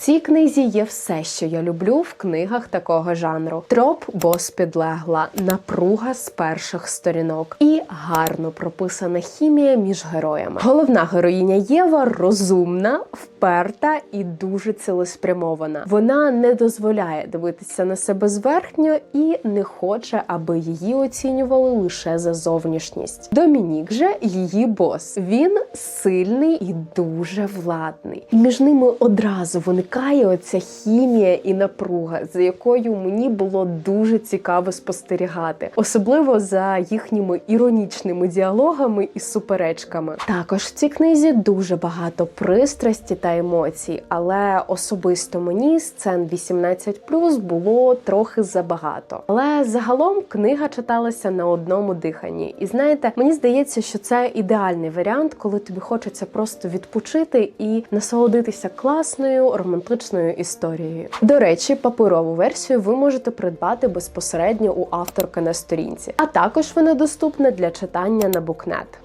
цій книзі є все, що я люблю в книгах такого жанру: троп, бос підлегла, напруга з перших сторінок і гарно прописана хімія між героями. Головна героїня Єва розумна, вперта і дуже цілеспрямована. Вона не дозволяє дивитися на себе зверхньо і не хоче, аби її оцінювали лише за зовнішність. Домінік же її бос. Він сильний і дуже владний. І між ними одразу виникає оця хімія і напруга, за якою мені було дуже цікаво спостерігати, особливо за їхніми іронічними діалогами і суперечками. Також в цій книзі дуже багато пристрасті та емоцій, але особисто мені сцен 18+, було трохи забагато. Але загалом книга читалася на одному диханні. І знаєте, мені здається, що це ідеальний варіант, коли тобі хочеться просто відпочити і насолодитися класною романтичною історією. До речі, паперову версію ви можете придбати безпосередньо у авторки на сторінці, а також вона доступна для читання на букнет.